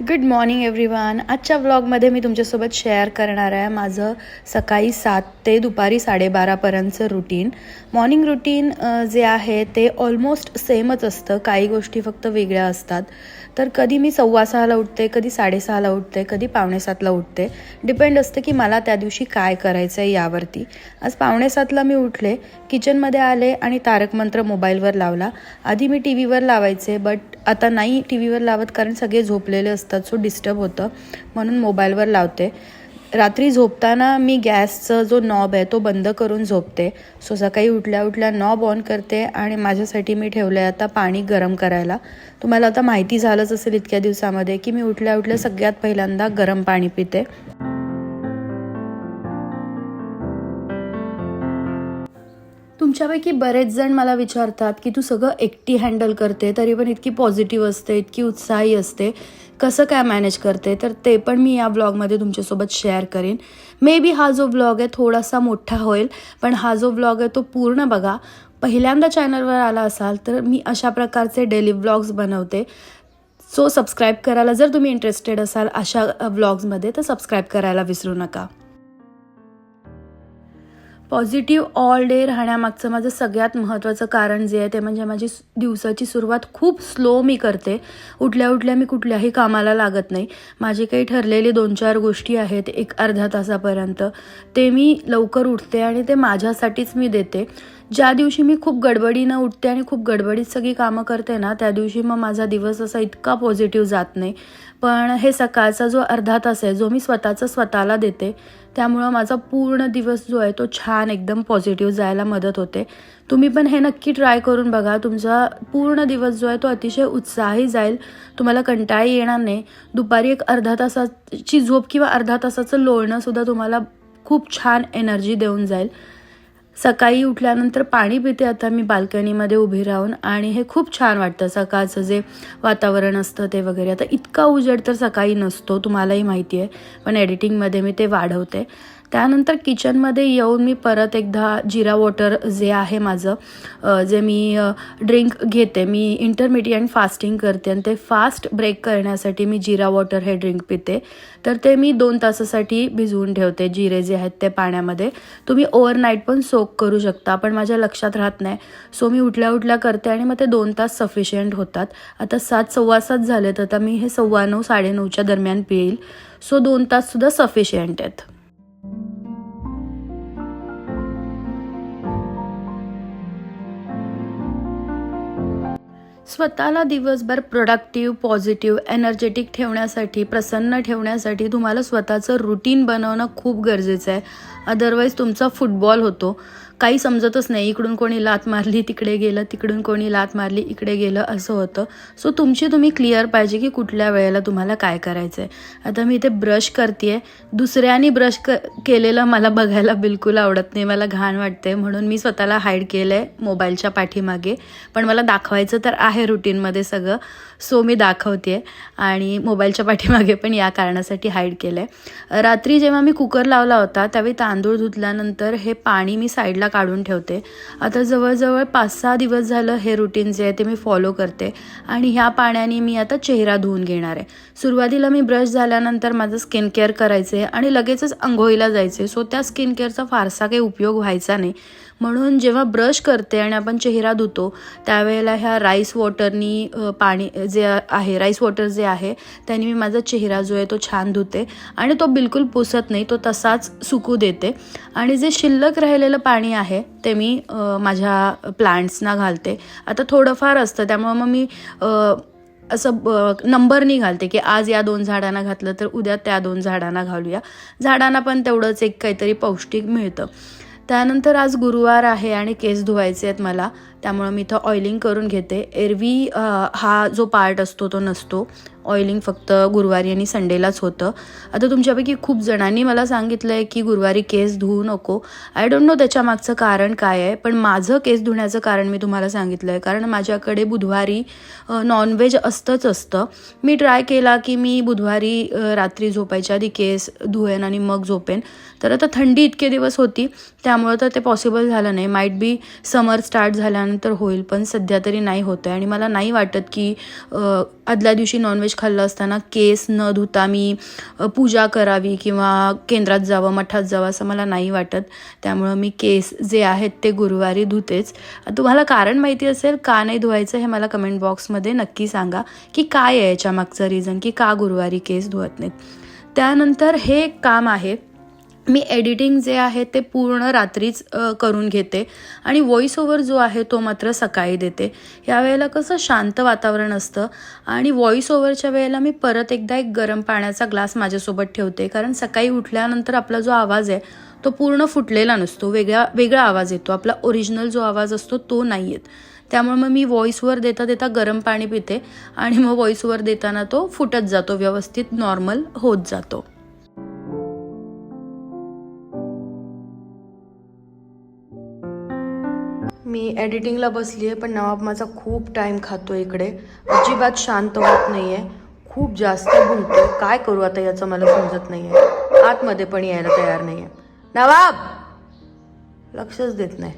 Good morning everyone आजच्या व्लॉगमध्ये मी तुमच्यासोबत share करणार आहे माझं सकाळी सात ते दुपारी साडेबारापर्यंतचं रुटीन मॉर्निंग रुटीन जे आहे ते ऑलमोस्ट सेमच असतं. काही गोष्टी फक्त वेगळ्या असतात. तर कधी मी सव्वा सहाला उठते कधी साडेसहाला उठते कधी पावणेसातला उठते. डिपेंड असतं की मला त्या दिवशी काय करायचं आहे यावरती. आज पावणेसातला मी उठले किचनमध्ये आले आणि तारक मंत्र मोबाईलवर लावला. आधी मी टी व्हीवर लावायचे बट आता नाही टी व्हीवर लावत कारण सगळे झोपलेले असतात सो डिस्टर्ब होतं. म्हणून मोबाईलवर लावते. रात्री झोपताना मी गॅसचा जो नॉब आहे तो बंद करून झोपते. सो सकाळी उठल्या उठल्या नॉब ऑन करते आणि माझ्यासाठी मी ठेवलं आहे आता पाणी गरम करायला. तुम्हाला आता माहिती झालंच असेल इतक्या दिवसामध्ये की मी उठल्या उठल्या सगळ्यात पहिल्यांदा गरम पाणी पिते. तुमच्यापैकी बरेच जण मला विचारतात की तू सगळं एकटी हँडल करते तरी पण इतकी पॉझिटिव्ह असते इतकी उत्साही असते. कसं काय मॅनेज करते तर ते पण मी या ब्लॉगमध्ये तुमच्यासोबत शेअर करेन. मे बी हा जो ब्लॉग आहे थोडासा मोठा होईल पण हा जो ब्लॉग आहे तो पूर्ण बघा. पहिल्यांदा चॅनलवर आला असाल तर मी अशा प्रकारचे डेली ब्लॉग्स बनवते. सो सबस्क्राईब करायला जर तुम्ही इंटरेस्टेड असाल अशा ब्लॉग्समध्ये तर सबस्क्राईब करायला विसरू नका. पॉझिटिव्ह ऑल डे राहण्यामागचं माझं सगळ्यात महत्त्वाचं कारण जे आहे ते म्हणजे माझी दिवसाची सुरुवात खूप स्लो मी करते. उठल्या उठल्या मी कुठल्याही कामाला लागत नाही. माझी काही ठरलेली दोन चार गोष्टी आहेत एक अर्ध्या तासापर्यंत. ते मी लवकर उठते आणि ते माझ्यासाठीच मी देते. ज्या दिवशी मी खूप गडबडीनं उठते आणि खूप गडबडीत सगळी कामं करते ना त्या दिवशी मग माझा दिवस असा इतका पॉझिटिव्ह जात नाही. पण हे सकाळचा जो अर्धा तास आहे जो मी स्वतःचा स्वतःला देते त्यामुळं माझा पूर्ण दिवस जो आहे तो छान एकदम पॉझिटिव्ह जायला मदत होते. तुम्ही पण हे नक्की ट्राय करून बघा. तुमचा पूर्ण दिवस जो आहे तो अतिशय उत्साही जाईल. तुम्हाला कंटाळी येणार नाही. दुपारी एक अर्धा तासाची झोप किंवा अर्धा तासाचं लोळणंसुद्धा तुम्हाला खूप छान एनर्जी देऊन जाईल. सकाळी उठल्यानंतर पाणी पिते. आता मी बाल्कनीमध्ये उभी राहून आणि हे खूप छान वाटतं. सकाळचं जे वातावरण असतं ते वगैरे. आता इतका उजेड तर सकाळी नसतो तुम्हालाही माहिती आहे. पण एडिटिंगमध्ये मी ते वाढवते. त्यानंतर किचनमध्ये येऊन मी परत एकदा जिरा वॉटर जे आहे माझं जे मी ड्रिंक घेते मी इंटरमिडियंट फास्टिंग करते आणि ते फास्ट ब्रेक करण्यासाठी मी जिरा वॉटर हे ड्रिंक पिते. तर ते मी दोन तासासाठी भिजवून ठेवते जिरे जे आहेत ते पाण्यामध्ये. तुम्ही ओव्हरनाईट पण सोक करू शकता पण माझ्या लक्षात राहत नाही. सो मी उठल्या उठल्या करते आणि मग ते दोन तास सफिशियंट होतात. आता सात सव्वा सात झाले तर आता मी हे सव्वा नऊ साडेनऊच्या दरम्यान पिईल. सो दोन ताससुद्धा सफिशियंट आहेत. स्वतःला दिवसभर प्रोडक्टिव्ह पॉझिटिव्ह एनर्जेटिक ठेवण्यासाठी प्रसन्न ठेवण्यासाठी तुम्हाला स्वतःचं रुटीन बनवणं खूप गरजेचं आहे. अदरवाईज तुमचा फुटबॉल होतो. काही समजतच नाही. इकडून कोणी लात मारली तिकडे गेलं तिकडून कोणी लात मारली इकडे गेलं असं होतं. सो तुमची तुम्ही क्लिअर पाहिजे की कुठल्या वेळेला तुम्हाला काय करायचं आहे आता मी इथे ब्रश करते दुसऱ्यानी ब्रश क केलेलं मला बघायला बिलकुल आवडत नाही. मला घाण वाटते म्हणून मी स्वतःला हाईड केलं आहे मोबाईलच्या पाठीमागे. पण मला दाखवायचं तर आहे रुटीनमध्ये सगळं. सो मी दाखवते आणि मोबाईलच्या पाठीमागे पण या कारणासाठी हाईड केलं आहे रात्री जेव्हा मी कुकर लावला होता त्यावेळी तांदूळ धुतल्यानंतर हे पाणी मी साईडला काढून ठेवते. आता जवळजवळ पाच सहा दिवस झालं हे रुटीन जे आहे ते मी फॉलो करते आणि ह्या पाण्याने मी आता चेहरा धुवून घेणार आहे. सुरुवातीला मी ब्रश झाल्यानंतर माझं स्किन केअर करायचे आणि लगेचच आंघोळीला जायचे सो त्या स्किन केअरचा फारसा काही उपयोग व्हायचा नाही. म्हणून जेव्हा ब्रश करते आणि आपण चेहरा धुतो त्यावेळेला ह्या राईस वॉटरनी पाणी जे आहे राईस वॉटर जे आहे त्याने मी माझा चेहरा जो आहे तो छान धुते आणि तो बिलकुल पुसत नाही तो तसाच सुकू देते. आणि जे शिल्लक राहिलेलं पाणी आहे ते मी माझ्या प्लांट्सना घालते. आता थोडंफार असतं त्यामुळं मग मी असं नंबरनी घालते की आज या दोन झाडांना घातलं तर उद्या त्या दोन झाडांना घालूया. झाडांना पण तेवढंच एक काहीतरी पौष्टिक मिळतं. त्यानंतर आज गुरुवार आहे आणि केस धुवायचे आहेत मला. त्यामुळं मी इथं ऑइलिंग करून घेते. एरवी हा जो पार्ट असतो तो नसतो. ऑइलिंग फक्त गुरुवारी आणि संडेलाच होतं. आता तुमच्यापैकी खूप जणांनी मला सांगितलं आहे की गुरुवारी केस धुवू नको. आय डोंट नो त्याच्या मागचं कारण काय आहे पण माझं केस धुण्याचं कारण मी तुम्हाला सांगितलं आहे कारण माझ्याकडे बुधवारी नॉनव्हेज असतंच असतं. मी ट्राय केला की मी बुधवारी रात्री झोपायच्या आधी केस धुवेन आणि मग झोपेन. तर आता थंडी इतके दिवस होती त्यामुळं तर ते पॉसिबल झालं नाही. माईट बी समर स्टार्ट झाल्यानंतर होईल पण सध्या तरी नाही होतं आहे आणि मला नाही वाटत की आदल्या दिवशी नॉनव्हेज खाल्लं असताना केस न धुता मी पूजा करावी किंवा केंद्रात जावं मठात जावं असं मला नाही वाटत. त्यामुळं मी केस जे आहेत ते गुरुवारी धुतेच. तुम्हाला कारण माहिती असेल का नाही धुवायचं हे मला कमेंट बॉक्समध्ये नक्की सांगा की काय आहे याच्या मागचं रिझन की का गुरुवारी केस धुवत नाहीत. त्यानंतर हे एक काम आहे मी एडिटिंग जे आहे ते पूर्ण रात्रीच करून घेते. आणि व्हॉइस ओव्हर जो आहे तो मात्र सकाळी देते. यावेळेला कसं शांत वातावरण असतं. आणि व्हॉइस ओव्हरच्या वेळेला मी परत एकदा एक गरम पाण्याचा ग्लास माझ्यासोबत ठेवते. कारण सकाळी उठल्यानंतर आपला जो आवाज आहे तो पूर्ण फुटलेला नसतो. वेगळा वेगळा आवाज येतो. आपला ओरिजिनल जो आवाज असतो तो नाही येत. त्यामुळे मग मी व्हॉइसवर देता देता गरम पाणी पिते. आणि मग व्हॉइसवर देताना तो फुटत जातो. व्यवस्थित नॉर्मल होत जातो. मी एडिटिंगला बसली आहे पण नवाब माझा खूप टाईम खातो इकडे. अजिबात शांत होत नाही आहे खूप जास्त भुंकतो काय करू आता याचं मला समजत नाही आहे आतमध्ये पण यायला तयार नाही आहे नवाब! लक्षच देत नाही.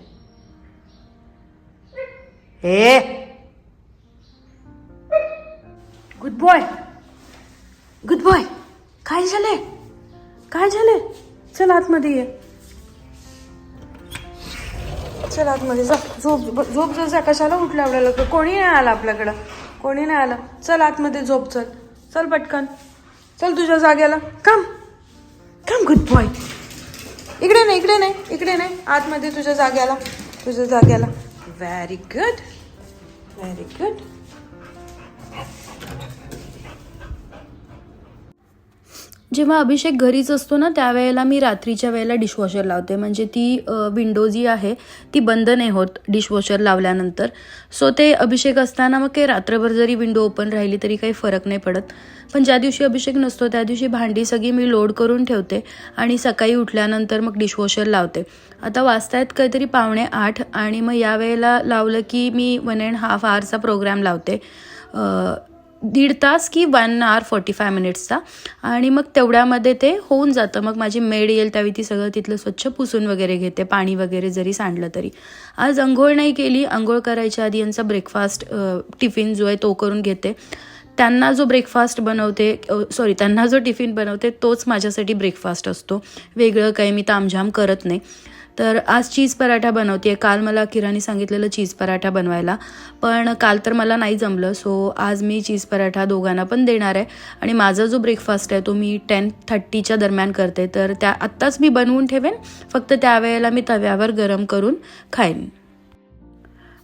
हे गुड बॉय गुड बॉय काय झाले काय झाले चल आतमध्ये ये. चल आतमध्ये जा. झोप झोप जर जा कशाला उठलं आवडायला लवकर? कोणी नाही आलं आपल्याकडं. कोणी नाही आलं. चल आतमध्ये झोप चल. चल पटकन. चल तुझ्या जागेला. कम कम गुड बॉय इकडे नाही इकडे नाही इकडे नाही. आतमध्ये तुझ्या जाग्याला तुझ्या जाग्याला व्हेरी गुड व्हेरी गुड जेव्हा अभिषेक घरीच असतो ना त्यावेळेला मी रात्रीच्या वेळेला डिशवॉशर लावते. म्हणजे ती विंडो जी आहे ती बंद नाही होत डिशवॉशर लावल्यानंतर. सो ते अभिषेक असताना मग काही रात्रभर जरी विंडो ओपन राहिली तरी काही फरक नाही पडत. पण ज्या दिवशी अभिषेक नसतो त्या दिवशी भांडी सगळी मी लोड करून ठेवते आणि सकाळी उठल्यानंतर मग डिशवॉशर लावते. आता वाजतायत काहीतरी पावणे आठ आणि मग यावेळेला लावलं की मी वन अँड हाफ आवरचा प्रोग्राम लावते. दीड तास की वन आवर फोर्टी फाय मिनिट्सचा आणि मग तेवढ्यामध्ये ते होऊन जातं. मग माझी मेड येईल त्यावेळी ती सगळं तिथलं स्वच्छ पुसून वगैरे घेते पाणी वगैरे जरी सांडलं तरी. आज अंघोळ नाही केली. अंघोळ करायच्या आधी यांचा ब्रेकफास्ट टिफिन जो आहे तो करून घेते. त्यांना जो ब्रेकफास्ट बनवते सॉरी त्यांना जो टिफिन बनवते तोच माझ्यासाठी ब्रेकफास्ट असतो. वेगळं काही मी तामझाम करत नाही. तर आज चीज पराठा बनवते काल मला किराणी सांगितलेलं चीज पराठा बनवायला. पण काल तर मला नाही जमलं सो आज मी चीज पराठा दोघांना पण देणार आहे. आणि माझा जो ब्रेकफास्ट आहे तो मी टेन थर्टीच्या दरम्यान करते. तर त्या आत्ताच मी बनवून ठेवेन. फक्त त्यावेळेला मी तव्यावर गरम करून खाईन.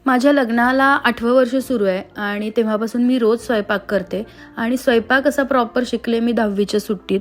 माझ्या लग्नाला आठवं वर्ष सुरू आहे आणि तेव्हापासून मी रोज स्वयंपाक करते. आणि स्वयंपाक असा प्रॉपर शिकले मी दहावीच्या सुट्टीत.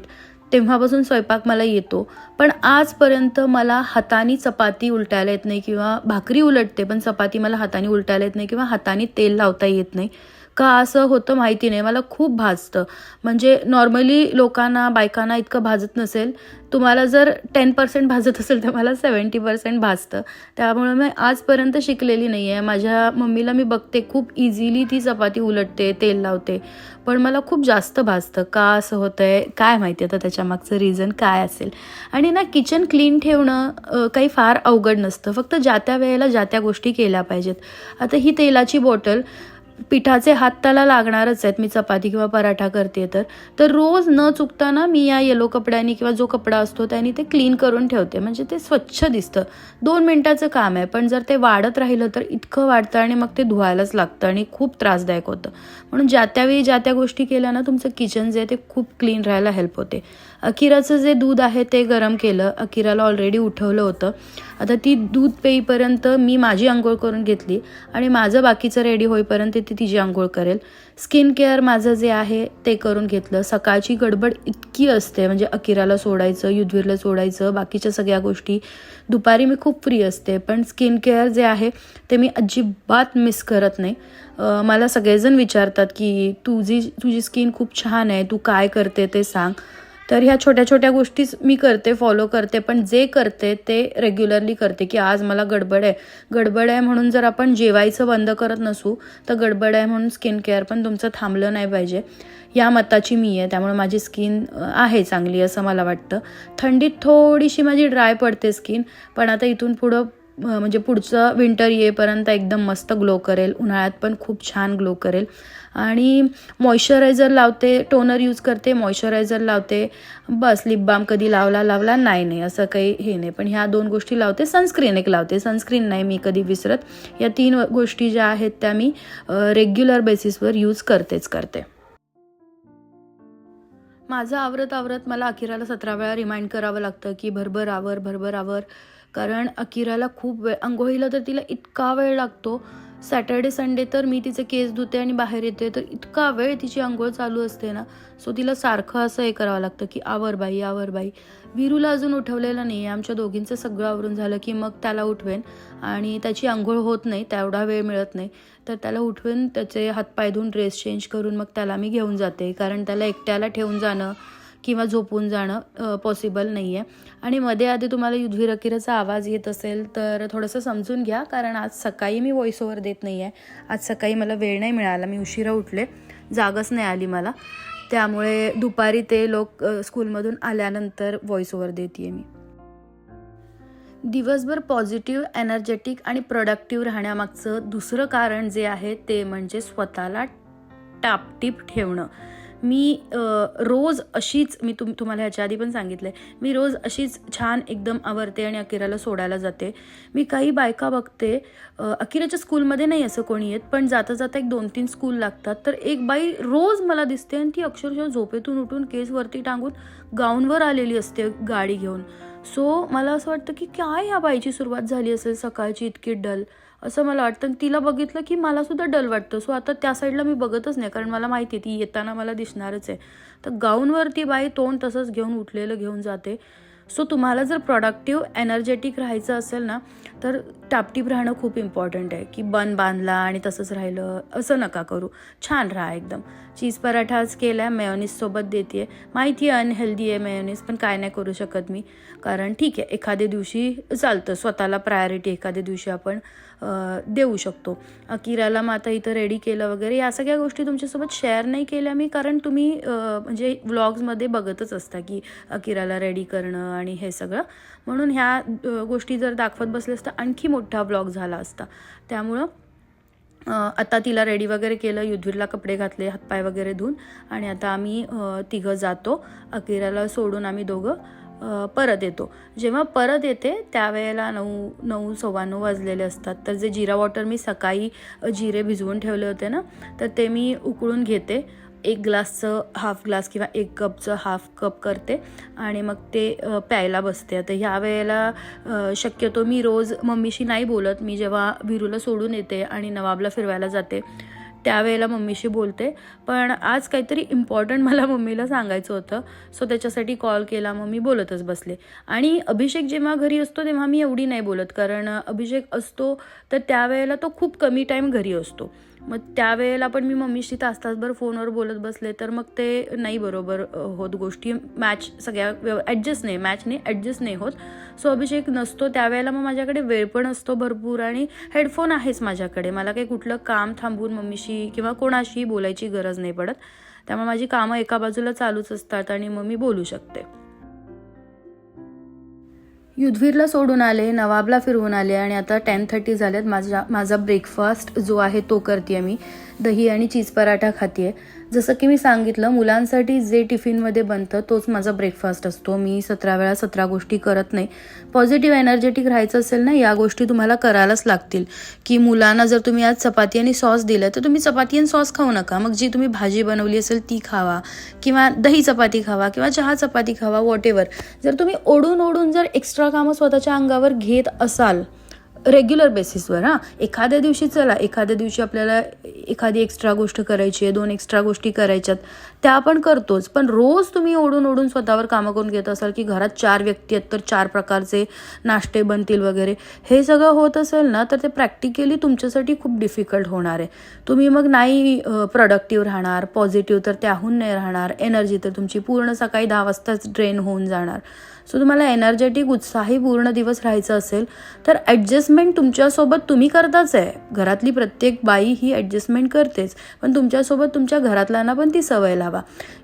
तेव्हापासून स्वयंपाक मला येतो. पण आजपर्यंत मला हाताने चपाती उलटायला येत नाही किंवा भाकरी उलटते पण चपाती मला हाताने उलटायला येत नाही किंवा हाताने तेल लावता येत नाही. का असं होतं माहिती नाही. मला खूप भाजतं. म्हणजे नॉर्मली लोकांना बायकांना इतकं भाजत नसेल. तुम्हाला जर टेन पर्सेंट भाजत असेल तर मला सेवन्टी पर्सेंट भाजतं. त्यामुळे मी आजपर्यंत शिकलेली नाही आहे माझ्या मम्मीला मी बघते. खूप इझिली ती चपाती उलटते तेल लावते. पण मला खूप जास्त भाजतं. का असं होतं आहे काय माहिती आता त्याच्या मागचं रिझन काय असेल? आणि ना किचन क्लीन ठेवणं काही फार अवघड नसतं. फक्त ज्या त्या वेळेला ज्या त्या गोष्टी केल्या पाहिजेत. आता ही तेलाची बॉटल पिठाचे हात त्याला लागणारच आहेत. मी चपाती किंवा पराठा करते तर. तर रोज न चुकताना मी या येलो कपड्यानी किंवा जो कपडा असतो त्याने ते क्लीन करून ठेवते. म्हणजे ते स्वच्छ दिसतं. दोन मिनटाचं काम आहे. पण जर ते वाढत राहिलं तर इतकं वाढतं आणि मग ते धुवायलाच लागतं आणि खूप त्रासदायक होतं. म्हणून ज्या त्यावेळी ज्या त्या गोष्टी केल्या ना तुमचं किचन जे आहे ते खूप क्लीन राहायला हेल्प होते. अकिराचं जे दूध आहे ते गरम केलं. अकिराला ऑलरेडी उठवलं होतं. आता ती दूध पेईपर्यंत मी माझी आंघोळ करून घेतली आणि माझं बाकीचं रेडी होईपर्यंत ती तिची आंघोळ करेल. स्किन केअर माझं जे आहे ते करून घेतलं. सकाळची गडबड इतकी असते. म्हणजे अकिराला सोडायचं युद्धवीरला सोडायचं बाकीच्या सगळ्या गोष्टी. दुपारी मी खूप फ्री असते. पण स्किन केअर जे आहे ते मी अजिबात मिस करत नाही. मला सगळेजण विचारतात की तुझी तुझी स्किन खूप छान आहे. तू काय करते ते सांग. तर ह्या छोट्या छोट्या गोष्टीच मी करते फॉलो करते. पण जे करते ते रेग्युलरली करते की आज मला गडबड आहे. गडबड आहे म्हणून जर आपण जेवायचं बंद करत नसू तर गडबड आहे म्हणून स्किन केअर पण तुमचं थांबलं नाही पाहिजे. या मताची मी आहे. त्यामुळे माझी स्किन आहे चांगली असं मला वाटतं. थंडीत थोडीशी माझी ड्राय पडते स्किन पण आता इथून पुढं म्हणजे पुढचं विंटर येईपर्यंत एकदम मस्त ग्लो करेल. उन्हाळ्यात पण खूप छान ग्लो करेल. आणि मॉइश्चरायझर लावते टोनर यूज करते मॉइश्चरायझर लावते. बस लिप बाम कधी लावला लावला नाही नाही. असं काही हे नाही. पण ह्या दोन गोष्टी लावते. सनस्क्रीन एक लावते. सनस्क्रीन नाही मी कधी विसरत. या तीन गोष्टी ज्या आहेत त्या मी रेग्युलर बेसिसवर यूज करतेच करते. माझं आवरत आवरत मला अखिराला सतरा वेळा रिमाइंड करावं लागतं की भरभर आवर भरभर आवर. कारण अकिराला खूप वेळ अंघोळीला तर तिला इतका वेळ लागतो. सॅटर्डे संडे तर मी तिचे केस धुते आणि बाहेर येते तर इतका वेळ तिची आंघोळ चालू असते ना. सो तिला सारखं असं हे करावं लागतं की आवर बाई आवर बाई. वीरूला अजून उठवलेलं नाही आहे आमच्या दोघींचं सगळं आवरून झालं की मग त्याला उठवेन. आणि त्याची आंघोळ होत नाही तेवढा वेळ मिळत नाही. तर त्याला उठवेन त्याचे हातपाय धुवून ड्रेस चेंज करून मग त्याला मी घेऊन जाते. कारण त्याला एकट्याला ठेवून जाणं किंवा झोपून जाणं पॉसिबल नाही आहे आणि मध्ये आधी तुम्हाला युद्धविरकिराचा आवाज येत असेल तर थोडंसं समजून घ्या कारण आज सकाळी मी व्हॉइस ओव्हर देत नाही आहे आज सकाळी मला वेळ नाही मिळाला मी उशिरा उठले जागच नाही आली मला. त्यामुळे दुपारी ते लोक स्कूलमधून आल्यानंतर व्हॉइस ओव्हर देते मी. दिवसभर पॉझिटिव्ह एनर्जेटिक आणि प्रोडक्टिव्ह राहण्यामागचं दुसरं कारण जे आहे ते म्हणजे स्वतःला टापटीप ठेवणं. मी रोज अशीच मी तुम तुम्हाला ह्याच्या आधी पण सांगितलं आहे मी रोज अशीच छान एकदम आवरते आणि अकिराला सोडायला जाते. मी काही बायका बघते अकिराच्या स्कूलमध्ये नाही असं कोणी येत पण जाता जाता एक दोन तीन स्कूल लागतात. तर एक बाई रोज मला दिसते आणि ती अक्षरशः झोपेतून उठून केसवरती टांगून गाऊनवर आलेली असते गाडी घेऊन. सो मला असं वाटतं की काय ह्या बाईची सुरुवात झाली असेल सकाळची इतकी डल? असं मला वाटतं. आणि तिला बघितलं की मला सुद्धा डल वाटतं. सो आता त्या साईडला मी बघतच नाही. कारण मला माहिती आहे ती येताना मला दिसणारच आहे. तर गाऊनवरती बाई तोंड तसंच घेऊन उठलेलं घेऊन जाते. सो तुम्हाला जर प्रॉडक्टिव्ह एनर्जेटिक राहायचं असेल ना तर टापटीप राहणं खूप इम्पॉर्टंट आहे. की बन बांधला आणि तसंच राहिलं. असं नका करू. छान राहा एकदम. चीज पराठाच केला आहे मेयोनीजसोबत देते आहे माहिती आहे अनहेल्दी आहे मेयोनीज पण काय नाही करू शकत मी. कारण ठीक आहे एखाद्या दिवशी चालतं. स्वतःला प्रायोरिटी एखाद्या दिवशी आपण देऊ शकतो. अकिराला मग आता इथं रेडी केलं वगैरे या सगळ्या गोष्टी तुमच्यासोबत शेअर नाही केल्या मी कारण तुम्ही म्हणजे व्लॉग्समध्ये बघतच असता की अकिराला रेडी करणं आणि हे सगळं. म्हणून ह्या गोष्टी जर दाखवत बसल्यास तर आणखी मोठा ब्लॉग झाला असता. त्यामुळं आता तिला रेडी वगैरे केलं युद्धवीरला कपडे घातले हातपाय वगैरे धुवून आणि आता आम्ही तिघं जातो. अकिराला सोडून आम्ही दोघं परत येतो. जेव्हा परत येते त्यावेळेला नऊ नऊ सव्वा नऊ वाजलेले असतात. तर जे जिरा वॉटर मी सकाळी जिरे भिजवून ठेवले होते ना तर ते मी उकळून घेते. एक ग्लासचं हाफ ग्लास किंवा एक कपचं हाफ कप करते आणि मग ते प्यायला बसते. आता ह्या वेळेला शक्यतो मी रोज मम्मीशी नाही बोलत. मी जेव्हा विरूला सोडून येते आणि नवाबला फिरवायला जाते त्यावेळेला मम्मीशी बोलते. पण आज काहीतरी इम्पॉर्टंट मला मम्मीला सांगायचं होतं. सो त्याच्यासाठी कॉल केला. मग मी बोलतच बसले. आणि अभिषेक जेव्हा घरी असतो तेव्हा मी एवढी नाही बोलत. कारण अभिषेक असतो तर त्यावेळेला तो खूप कमी टाईम घरी असतो. मग त्यावेळेला पण मी मम्मीशी तास तासभर फोनवर बोलत बसले तर मग ते नाही बरोबर होत गोष्टी. मॅच सगळ्या ॲडजस्ट नाही मॅच नाही ॲडजस्ट नाही होत. सो अभिषेक नसतो त्यावेळेला मग माझ्याकडे वेळ पण असतो भरपूर आणि हेडफोन आहेच माझ्याकडे. मला काही कुठलं काम थांबून मम्मीशी किंवा कोणाशी बोलायची गरज नाही पडत. त्यामुळे माझी कामं एका बाजूला चालूच असतात आणि मग मी बोलू शकते. युद्धवीरला सोडून आले नवाबला फिरवून आले आणि आता टेन थर्टी झाल्यात. माझा माझा ब्रेकफास्ट जो आहे तो करते मी. दही आणि चीज पराठा खाते आहे जसं की मी सांगितलं मुलांसाठी जे टिफिनमध्ये बनतं तोच माझा ब्रेकफास्ट असतो. मी सतरा वेळा सतरा गोष्टी करत नाही. पॉझिटिव्ह एनर्जेटिक राहायचं असेल ना या गोष्टी तुम्हाला करायलाच लागतील. की मुलांना जर तुम्ही आज चपाती आणि सॉस दिलं तर तुम्ही चपाती आणि सॉस खाऊ नका. मग जी तुम्ही भाजी बनवली असेल ती खावा. किंवा दही चपाती खावा किंवा चहा चपाती खावा वॉट जर तुम्ही ओढून ओढून जर एक्स्ट्रा कामं स्वतःच्या अंगावर घेत असाल रेग्युलर बेसिसवर हां. एखाद्या दिवशी चला एखाद्या दिवशी आपल्याला एखादी एक्स्ट्रा गोष्ट करायची आहे दोन एक्स्ट्रा गोष्टी करायच्यात. त्या आपण करतोच. पण रोज तुम्ही ओढून ओढून स्वतःवर कामं करून घेत असाल की घरात चार व्यक्ती आहेत तर चार प्रकारचे नाश्ते बनतील वगैरे हे सगळं होत असेल ना तर ते प्रॅक्टिकली तुमच्यासाठी खूप डिफिकल्ट होणार आहे. तुम्ही मग नाही प्रोडक्टिव्ह राहणार पॉझिटिव्ह तर त्याहून नाही राहणार एनर्जी तर तुमची पूर्ण सकाळी दहा वाजताच ड्रेन होऊन जाणार. सो तुम्हाला एनर्जेटिक उत्साही पूर्ण दिवस राहायचं असेल तर ॲडजस्टमेंट तुमच्यासोबत तुम्ही करताच आहे. घरातली प्रत्येक बाई ही ॲडजस्टमेंट करतेच पण तुमच्यासोबत तुमच्या घरातल्यांना पण ती सवय लावा.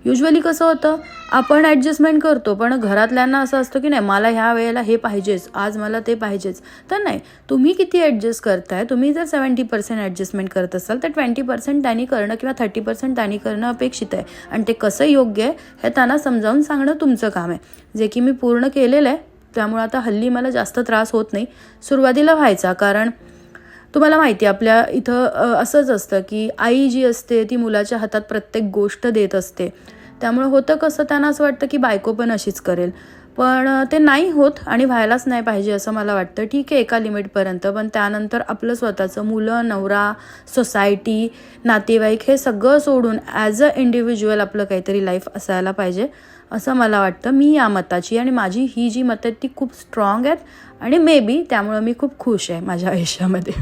युजली कसं होतं आपण ॲडजस्टमेंट करतो पण घरातल्यांना असं असतं की नाही मला ह्या वेळेला हे पाहिजेच आज मला ते पाहिजेच. तर नाही तुम्ही किती ॲडजस्ट करताय? तुम्ही जर सेवन्टी पर्सेंट ॲडजस्टमेंट करत असाल तर ट्वेंटी पर्सेंट त्यांनी करणं किंवा थर्टी पर्सेंट त्यांनी करणं अपेक्षित आहे. आणि ते कसं योग्य आहे हे त्यांना समजावून सांगणं तुमचं काम आहे. जे की मी पूर्ण केलेलं आहे त्यामुळे आता हल्ली मला जास्त त्रास होत नाही. सुरुवातीला व्हायचा कारण तुम्हाला माहिती आहे आपल्या इथं असंच असतं की आई जी असते ती मुलाच्या हातात प्रत्येक गोष्ट देत असते. त्यामुळे होतं कसं त्यांना असं वाटतं की बायको पण अशीच करेल. पण ते नाही होत आणि व्हायलाच नाही पाहिजे असं मला वाटतं. ठीक आहे एका लिमिटपर्यंत पण त्यानंतर आपलं स्वतःचं मुलं नवरा सोसायटी नातेवाईक हे सगळं सोडून ॲज अ इंडिव्हिज्युअल आपलं काहीतरी लाईफ असायला पाहिजे असं मला वाटतं. मी या मताची आणि माझी ही जी मतं आहेत ती खूप स्ट्रॉंग आहेत आणि मे बी त्यामुळं मी खूप खुश आहे माझ्या आयुष्यामध्ये.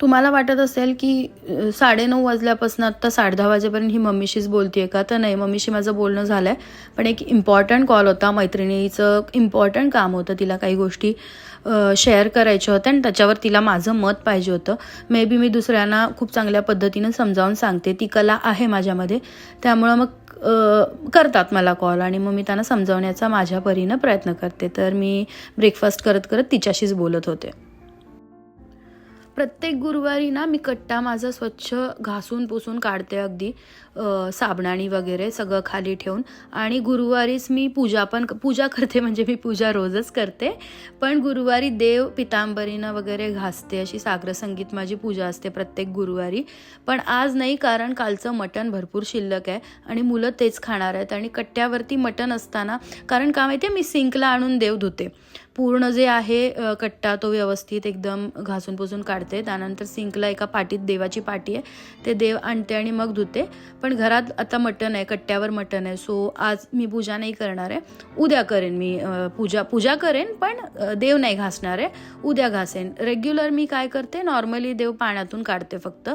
तुम्हाला वाटत असेल की साडे साडेनऊ वाजल्यापासून आत्ता साडेदहा वाजेपर्यंत ही मम्मीशीच बोलते का? तर नाही मम्मीशी माझं बोलणं झालं आहे पण एक इम्पॉर्टंट कॉल होता. मैत्रिणीचं इम्पॉर्टंट काम होतं. तिला काही गोष्टी शेअर करायच्या होत्या आणि त्याच्यावर तिला माझं मत पाहिजे होतं. मे बी मी दुसऱ्यांना खूप चांगल्या पद्धतीनं समजावून सांगते. ती कला आहे माझ्यामध्ये. त्यामुळं मग करतात मला कॉल आणि मग मी त्यांना समजावण्याचा माझ्या परीनं प्रयत्न करते. तर मी ब्रेकफास्ट करत करत तिच्याशीच बोलत होते. प्रत्येक गुरुवारी ना मी कट्टा माझा स्वच्छ घासून पुसून काढते अगदी साबणानी वगैरे सगळं खाली ठेवून. आणि गुरुवारीच मी पूजा पण पूजा करते म्हणजे मी पूजा रोजच करते. पण गुरुवारी देव पितांबरीनं वगैरे घासते अशी साग्रसंगीत माझी पूजा असते प्रत्येक गुरुवारी. पण आज नाही कारण कालचं मटण भरपूर शिल्लक आहे आणि मुलं तेच खाणार आहेत. आणि कट्ट्यावरती मटण असताना कारण का माहिती आहे मी सिंकला आणून देव धुते. पूर्ण जे आहे कट्टा तो व्यवस्थित एकदम घासून पुसून काढते. त्यानंतर सिंकला एका पाटीत देवाची पाटी आहे. ते देव आणते आणि मग धुते. पण घरात आता मटण आहे कट्ट्यावर मटण आहे. सो आज मी पूजा नाही करणार आहे. उद्या करेन मी पूजा. पूजा करेन पण देव नाही घासणार आहे. उद्या घासेन. रेग्युलर मी काय करते नॉर्मली देव पाण्यातून काढते फक्त.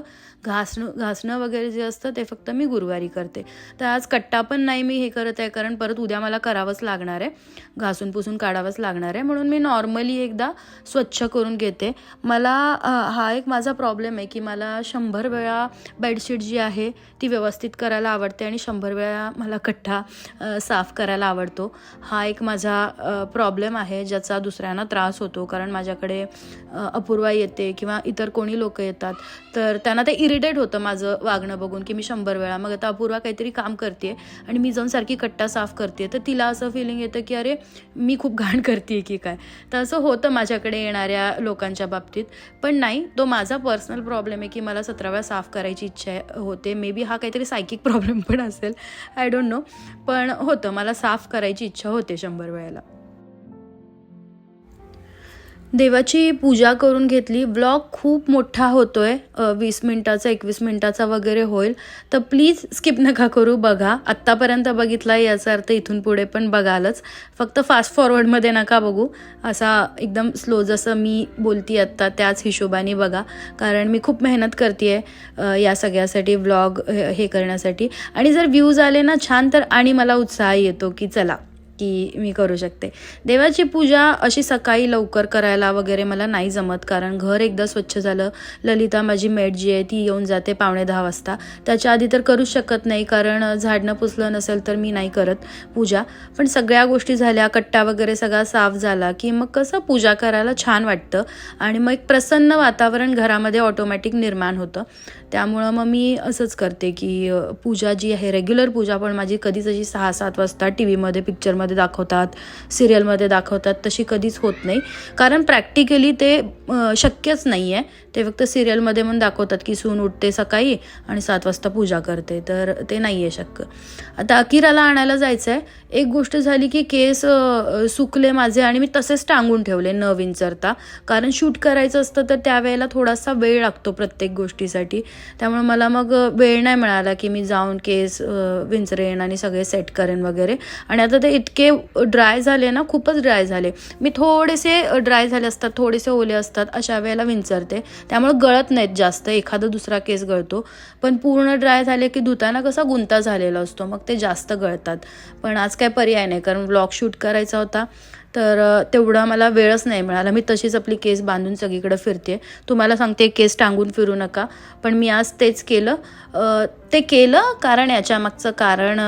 घासणं घासणं वगैरे जे असतं ते फक्त मी गुरुवारी करते. तर आज कट्टा पण नाही मी हे करत आहे कारण परत उद्या मला करावंच लागणार आहे. घासून पुसून काढावंच लागणार आहे. म्हणून मी नॉर्मली एकदा स्वच्छ करून घेते. मला हा एक माझा प्रॉब्लेम आहे की मला शंभर वेळा बेडशीट जी आहे ती व्यवस्थित करायला आवडते आणि शंभर वेळा मला कट्टा साफ करायला आवडतो. हा एक माझा प्रॉब्लेम आहे ज्याचा दुसऱ्यांना त्रास होतो. कारण माझ्याकडे अपूर्वा येते किंवा इतर कोणी लोक येतात. तर त्यांना ते इरिटेट होतं माझं वागणं बघून की मी शंभर वेळा. मग आता अपूर्वा काहीतरी काम करते आणि मी जाऊन सारखी कट्टा साफ करते तर तिला असं फिलिंग येतं की अरे मी खूप घाण करते की काय तर असं होतं माझ्याकडे येणाऱ्या लोकांच्या बाबतीत. पण नाही तो माझा पर्सनल प्रॉब्लेम आहे की मला सतरा वेळा साफ करायची इच्छा आहे- होते. मे बी हा काहीतरी सायकिक प्रॉब्लेम पण असेल. आय डोंट नो पण होतं मला साफ करायची इच्छा होते शंभर वेळेला. देवाची पूजा करून घेतली. ब्लॉग खूप मोठा होतोय. आहे वीस मिनिटाचा एकवीस मिनिटाचा वगैरे होईल. तर प्लीज स्किप नका करू बघा. आत्तापर्यंत बघितला याचा अर्थ इथून पुढे पण बघालच. फक्त फास्ट फॉरवर्डमध्ये नका बघू. असा एकदम स्लो जसं मी बोलती आत्ता त्याच हिशोबाने बघा. कारण मी खूप मेहनत करते या सगळ्यासाठी व्लॉग हे करण्यासाठी. आणि जर व्ह्यूज आले ना छान तर आणि मला उत्साह येतो की चला. की मी करू शकते. देवाची पूजा अशी सकाळी लवकर करायला वगैरे मला नाही जमत कारण घर एकदा स्वच्छ झालं ललिता माझी मेड जी आहे ती येऊन जाते पावणे दहा वाजता. त्याच्या आधी तर करूच शकत नाही कारण झाडणं पुसलं नसेल तर मी नाही करत पूजा. पण सगळ्या गोष्टी झाल्या कट्टा वगैरे सगळा साफ झाला की मग कसं पूजा करायला छान वाटतं आणि मग एक प्रसन्न वातावरण घरामध्ये ऑटोमॅटिक निर्माण होतं. त्यामुळं मग मी असंच करते की पूजा जी आहे रेग्युलर पूजा पण माझी कधीच अशी सहा सात वाजता टी व्हीमध्ये पिक्चरमध्ये दाखवतात सिरियलमध्ये दाखवतात तशी कधीच होत नाही. कारण प्रॅक्टिकली ते शक्यच नाही आहे ते फक्त सिरियलमध्ये म्हणून दाखवतात की सून उठते सकाळी आणि सात वाजता पूजा करते. तर ते नाही आहे शक्य. आता अकिराला आणायला जायचं आहे एक गोष्ट झाली की केस सुकले माझे आणि मी तसेच टांगून ठेवले न विंचरता. कारण शूट करायचं असतं तर त्यावेळेला थोडासा वेळ लागतो प्रत्येक गोष्टीसाठी. त्यामुळे मला मग वेळ नाही मिळाला की मी जाऊन केस विंचरेन आणि सगळे सेट करेन वगैरे. आणि आता ते इतके ड्राय झाले ना खूपच ड्राय झाले. मी थोडेसे ड्राय झाले असतात थोडेसे ओले असतात अशा वेळेला विंचरते. त्यामुळे गळत नाहीत जास्त एखादा दुसरा केस गळतो. पण पूर्ण ड्राय झाले की धुताना कसा गुंता झालेला असतो मग ते जास्त गळतात. पण आज काय पर्याय नाही. कारण व्लॉग शूट करायचा होता तर तेवढा मला वेळच नाही मिळाला. मी तशीच आपली केस बांधून सगळीकडे फिरते. तुम्हाला सांगते केस टांगून फिरू नका. पण मी आज तेच केलं. ते केलं कारण याच्यामागचं कारण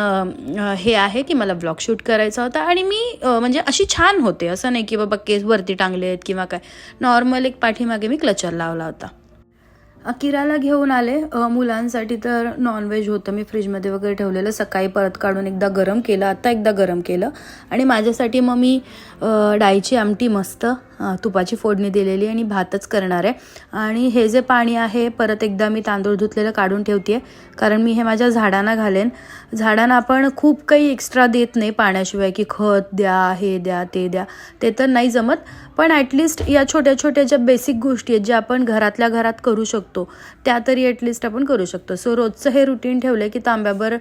हे आहे की मला ब्लॉग शूट करायचा होता आणि मी म्हणजे अशी छान होते. असं नाही की बाबा केस वरती टांगले आहेत किंवा काय. नॉर्मल एक पाठीमागे मी क्लचर लावला होता. अकिराला घेऊन आले. मुलांसाठी तर नॉनव्हेज होतं. मी फ्रीजमध्ये वगैरे ठेवलेलं. सकाळी परत काढून एकदा गरम केलं. आता एकदा गरम केलं. आणि माझ्यासाठी मग मी डाळीची आमटी मस्त तुपाची फोडणी दिलेली आणि भातच करणार आहे. आणि हे जे पाणी आहे परत एकदा मी तांदूळ धुतलेलं काढून ठेवते आहे कारण मी हे माझ्या झाडांना घालेन. झाडांना आपण खूप काही एक्स्ट्रा देत नाही पाण्याशिवाय की खत द्या हे द्या ते द्या. ते तर नाही जमत पण ॲटलिस्ट या छोट्या छोट्या ज्या बेसिक गोष्टी आहेत ज्या आपण घरातल्या घरात करू शकतो त्या तरी ॲटलिस्ट आपण करू शकतो. सो रोजचं हे रुटीन ठेवलं की तांब्यावर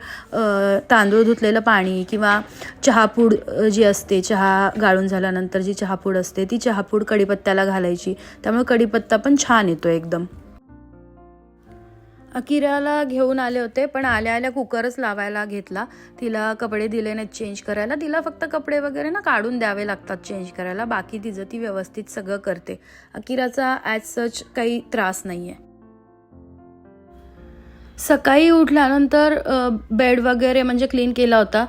तांदूळ धुतलेलं पाणी किंवा चहापूड जी असते चहा गाळून झाल्यानंतर जी चहापूड असते ती चहापूड कढीपत्त्याला घालायची. त्यामुळे कढीपत्ता पण छान येतो एकदम. अकिराला घेऊन आले होते पण आल्या आल्या कुकरच लावायला घेतला. तिला कपडे दिले नाहीत चेंज करायला. तिला फक्त कपडे वगैरे ना काढून द्यावे लागतात चेंज करायला. बाकी तिचं ती व्यवस्थित सगळं करते. अकिराचा ॲज सच काही त्रास नाही आहे सकाळी उठल्यानंतर बेड वगैरे म्हणजे क्लीन केला होता.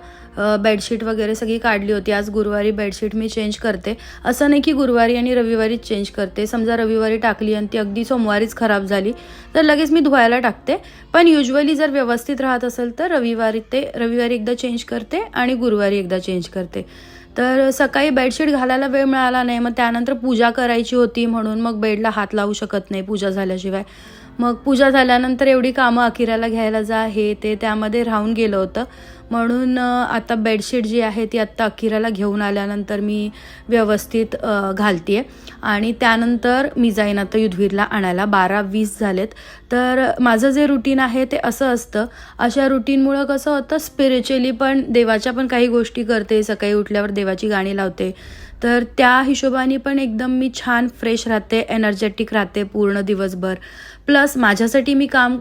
बेडशीट वगैरे सगळी काढली होती. आज गुरुवारी बेडशीट मी चेंज करते. असं नाही की गुरुवारी आणि रविवारीच चेंज करते. समजा रविवारी टाकली आणि ती अगदी सोमवारीच खराब झाली तर लगेच मी धुवायला टाकते. पण युजली जर व्यवस्थित राहत असेल तर रविवारी ते रविवारी एकदा चेंज करते आणि गुरुवारी एकदा चेंज करते. तर सकाळी बेडशीट घालायला वेळ मिळाला नाही. मग त्यानंतर पूजा करायची होती म्हणून मग बेडला हात लावू शकत नाही पूजा झाल्याशिवाय. मग पूजा झाल्यानंतर एवढी कामं अकिराला घ्यायला जा हे ते त्यामध्ये राहून गेलं होतं. म्हणून आता बेडशीट जी आहे ती आत्ता अकिराला घेऊन आल्यानंतर मी व्यवस्थित घालते आणि त्यानंतर मी जाईन आता युद्धवीरला आणायला. बारा वीस झालेत. तर माझं जे रुटीन आहे ते असं असतं. अशा रुटीनमुळं कसं होतं स्पिरिच्युअली पण देवाच्या पण काही गोष्टी करते. सकाळी उठल्यावर देवाची गाणी लावते. तर त्या हिशोबाने पण एकदम मी छान फ्रेश राहते एनर्जेटिक राहते पूर्ण दिवसभर. प्लस माझ्यासाठी मी काम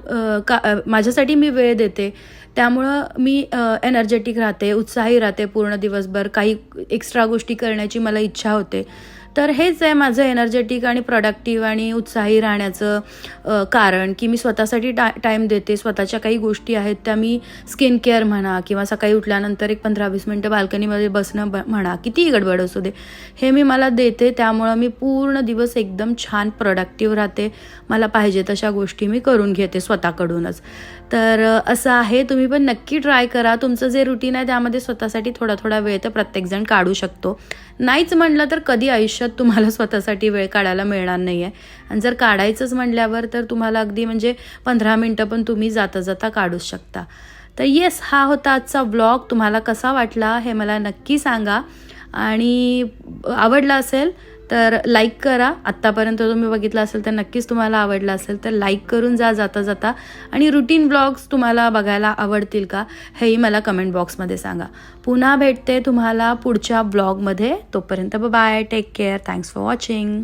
का माझ्यासाठी मी वेळ देते. त्यामुळं मी एनर्जेटिक राहते उत्साही राहते पूर्ण दिवसभर. काही एक्स्ट्रा गोष्टी करण्याची मला इच्छा होते. तर हेच आहे माझं एनर्जेटिक आणि प्रोडक्टिव्ह आणि उत्साही राहण्याचं कारण की मी स्वतःसाठी टा टाईम देते. स्वतःच्या काही गोष्टी आहेत त्या मी स्किन केअर म्हणा किंवा सकाळी उठल्यानंतर एक पंधरा वीस मिनटं बाल्कनीमध्ये बसणं ब म्हणा कितीही गडबड असू दे हे मी मला देते. त्यामुळं मी पूर्ण दिवस एकदम छान प्रोडक्टिव्ह राहते. मला पाहिजे तशा गोष्टी मी करून घेते स्वतःकडूनच. तर असं आहे. तुम्ही पण नक्की ट्राय करा. तुमचं जे रुटीन आहे त्यामध्ये स्वतःसाठी थोडा थोडा वेळ तर प्रत्येकजण काढू शकतो. नाहीच म्हटलं तर कधी आयुष्यात तुम्हाला स्वतःसाठी वेळ काढायला मिळणार नाही आहे आणि जर काढायचंच म्हटल्यावर तर तुम्हाला अगदी म्हणजे पंधरा मिनटं पण तुम्ही जाता जाता काढूच शकता. तर येस हा होता आजचा ब्लॉग तुम्हाला कसा वाटला हे मला नक्की सांगा. आणि आवडला असेल तर लाईक करा. आत्तापर्यंत तुम्ही बघितलं असेल तर नक्कीच तुम्हाला आवडलं असेल तर लाईक करून जा जाता जाता. आणि रुटीन ब्लॉग्स तुम्हाला बघायला आवडतील का हेही मला कमेंट बॉक्समध्ये सांगा. पुन्हा भेटते तुम्हाला पुढच्या ब्लॉगमध्ये तोपर्यंत bye take care thanks for watching